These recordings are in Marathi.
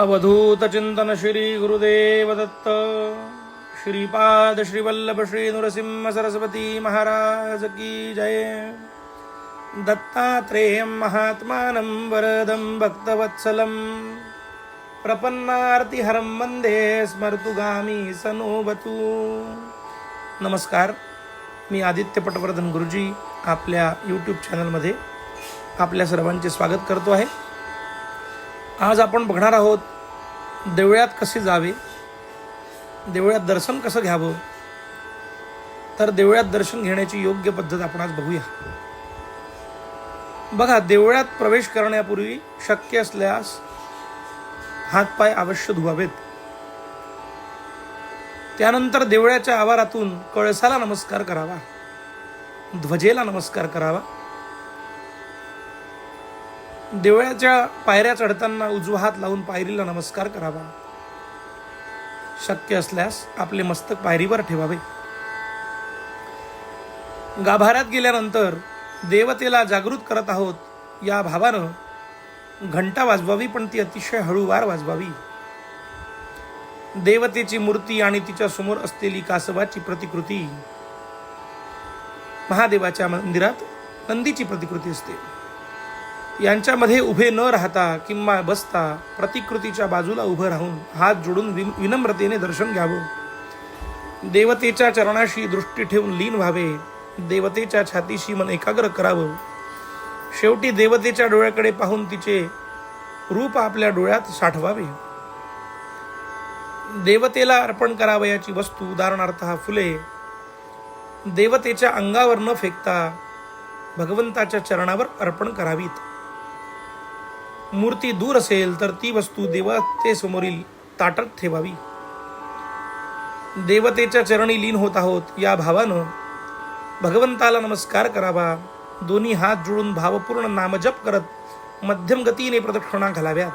अवधूत चिंतन श्री गुरुदेव दत्त श्रीपाद श्रीवल्लभ श्री नृसिंह सरस्वती महाराज की जय। दत्तात्रेयं महात्मानं वरदं भक्तवत्सलं प्रपन्नार्तिहरं वन्दे स्मर्तुगामी सनोवतु नमस्कार मी आदित्य पटवर्धन गुरुजी आपल्या यूट्यूब चॅनलमध्ये आपल्या सर्वांचे स्वागत करतो आहे. आज आपण बघणार आहोत देवळ्यात कसे जावे? देवळात दर्शन कसं घ्यावं? तर देवळ्यात दर्शन घेण्याची योग्य पद्धत आपण आज बघूया. बघा देवळात प्रवेश करण्यापूर्वी शक्य असल्यास हातपाय अवश्य धुवावेत. त्यानंतर देवळ्याच्या आवारातून कळसाला नमस्कार करावा. ध्वजेला नमस्कार करावा. देवळाच्या पायऱ्या चढताना उजवा हात लावून पायरीला नमस्कार करावा. शक्य असल्यास आपले मस्तक पायरीवर ठेवावे. गाभाऱ्यात गेल्यानंतर देवतेला जागृत करत आहोत या भावानं घंटा वाजवावी पण ती अतिशय हळूवार वाजवावी. देवतेची मूर्ती आणि तिच्या समोर असलेली कासवाची प्रतिकृती. महादेवाच्या मंदिरात नंदीची प्रतिकृती असते. यांच्यामध्ये उभे न राहता किंवा बसता प्रतिकृतीच्या बाजूला उभं राहून हात जोडून विन- विनम्रतेने दर्शन घ्यावं. देवतेच्या चरणाशी दृष्टी ठेवून लीन व्हावे. देवतेच्या छातीशी मन एकाग्र करावं. शेवटी देवतेच्या डोळ्याकडे पाहून तिचे रूप आपल्या डोळ्यात साठवावे. देवतेला अर्पण करावयाची वस्तू उदाहरणार्थ हा फुले देवतेच्या अंगावर न फेकता भगवंताच्या चरणावर अर्पण करावीत. मूर्ती दूर असेल तर ती वस्तू देवतेसमोरील ताटात ठेवावी. देवतेच्या चरणी लीन होत आहोत या भावानं. भगवंताला नमस्कार करावा. दोन्ही हात जोडून भावपूर्ण नामजप करत मध्यम गतीने प्रदक्षिणा घालाव्यात.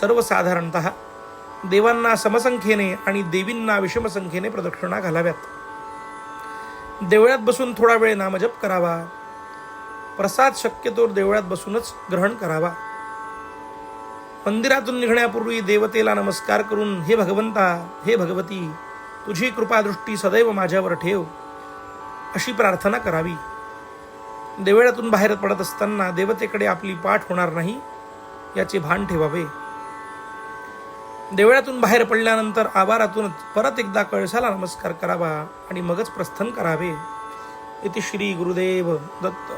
सर्वसाधारणत देवांना समसंख्येने आणि देवींना विषमसंख्येने प्रदक्षिणा घालाव्यात. देवळात बसून थोडा वेळ नामजप करावा. प्रसाद शक्यतो देवळात बसूनच ग्रहण करावा. मंदिरातून निघण्यापूर्वी देवतेला नमस्कार करून हे भगवंता हे भगवती तुझी कृपादृष्टी सदैव माझ्यावर ठेव. अशी प्रार्थना करावी. देवळातून बाहेर पडत असताना देवतेकडे आपली पाठ होणार नाही याचे भान ठेवावे. देवळातून बाहेर पडल्यानंतर आवारातूनच परत एकदा कळसाला नमस्कार करावा आणि मगच प्रस्थन करावे. इथे श्री गुरुदेव दत्त.